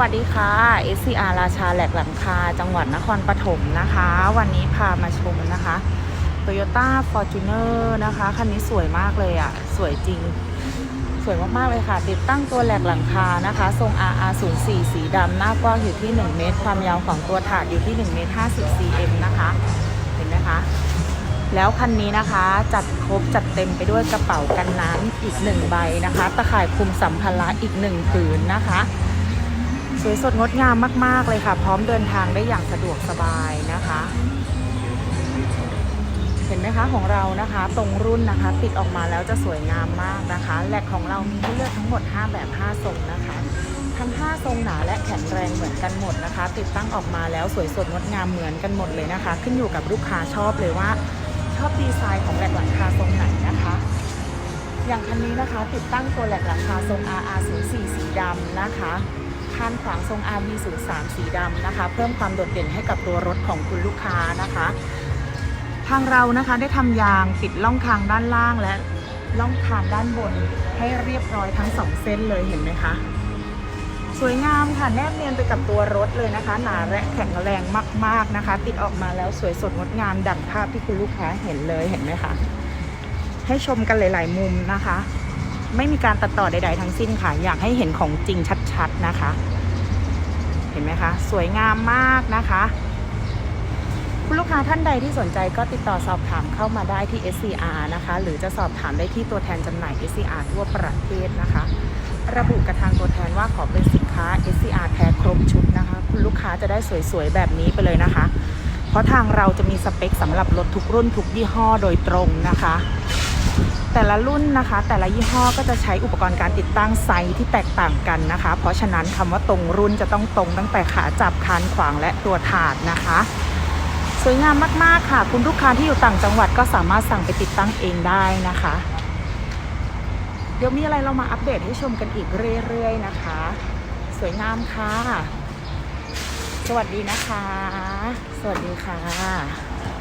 วัสดีค่ะ SCR ราชาแหลกหลังคา จังหวัดนครปฐมนะคะ วันนี้พามาชมนะคะ Toyota Fortuner นะคะ คันนี้สวยมากเลยอะ่ะ สวยจริง สวยมาก ๆ เลยค่ะ ติดตั้งตัวแหลกหลังคานะคะ ทรง RR 0 4 สีดำหน้ากว้างอยู่ที่ 1 เมตร ความยาวของตัวถาดอยู่ที่1เมตร50 cm นะคะ เห็นไหมคะ แล้วคันนี้นะคะจัดครบจัดเต็มไปด้วยกระเป๋ากันน้ำอีกหนึ่งใบนะคะ ตะข่ายคุมสัมภาระอีกหนึ่งผืนนะคะ สวยสดงดงามมาก ๆ เลยค่ะ พร้อมเดินทางได้อย่างสะดวกสบายนะคะ เห็นไหมคะของเรานะคะ ตรงรุ่นนะคะ ติดออกมาแล้วจะสวยงามมากนะคะแหลกของเรามีให้เลือกทั้งหมด 5 แบบ 5 ทรงนะคะ ทั้ง 5 ทรงหนาและแข็งแรงเหมือนกันหมดนะคะ ติดตั้งออกมาแล้วสวยสดงดงามเหมือนกันหมดเลยนะคะ ขึ้นอยู่กับลูกค้าชอบเลยว่า ชอบดีไซน์ของแหลกหลังคาทรงไหนนะคะอย่างคันนี้นะคะ ติดตั้งตัวแหลกหลังคาทรง RR 0 4 สีดำนะคะ คานขวางทรง RB 0 3 สีดำนะคะ เพิ่มความโดดเด่นให้กับตัวรถของคุณลูกค้านะคะ ทางเรานะคะได้ทำยางปิดล่องคางด้านล่างและล่องคางด้านบนให้เรียบร้อยทั้งสองเส้นเลยเห็นไหมคะ สวยงามค่ะแนบเนียนไปกับตัวรถเลยนะคะ หนาและแข็งแรงมาก ๆนะคะ ติดออกมาแล้วสวยสดงดงามดั่งภาพที่คุณลูกค้าเห็นเลยเห็นไหมคะให้ชมกันหลาย ๆ มุมนะคะ ไม่มีการตัดต่อใด ๆ ทั้งสิ้นค่ะ อยากให้เห็นของจริงชัดๆนะคะ เห็นไหมคะ สวยงามมากนะคะ คุณลูกค้าท่านใดที่สนใจก็ติดต่อสอบถามเข้ามาได้ที่ SCR นะคะ หรือจะสอบถามได้ที่ตัวแทนจำหน่าย SCR ทั่วประเทศนะคะ ระบุกับทางตัวแทนว่าขอเป็นสินค้า SCR แท้ครบชุดนะคะ คุณลูกค้าจะได้สวยๆแบบนี้ไปเลยนะคะ เพราะทางเราจะมีสเปคสำหรับรถทุกรุ่นทุกยี่ห้อโดยตรงนะคะ แต่ละรุ่นนะคะ แต่ละยี่ห้อก็จะใช้อุปกรณ์การติดตั้งไซส์ที่แตกต่างกันนะคะ เพราะฉะนั้นคำว่าตรงรุ่นจะต้องตรงตั้งแต่ขาจับคานขวางและตัวถาดนะคะ สวยงามมากๆค่ะ คุณลูกค้าที่อยู่ต่างจังหวัดก็สามารถสั่งไปติดตั้งเองได้นะคะ เดี๋ยวมีอะไรเรามาอัปเดตให้ชมกันอีกเรื่อยๆนะคะ สวยงามค่ะ สวัสดีนะคะ สวัสดีค่ะ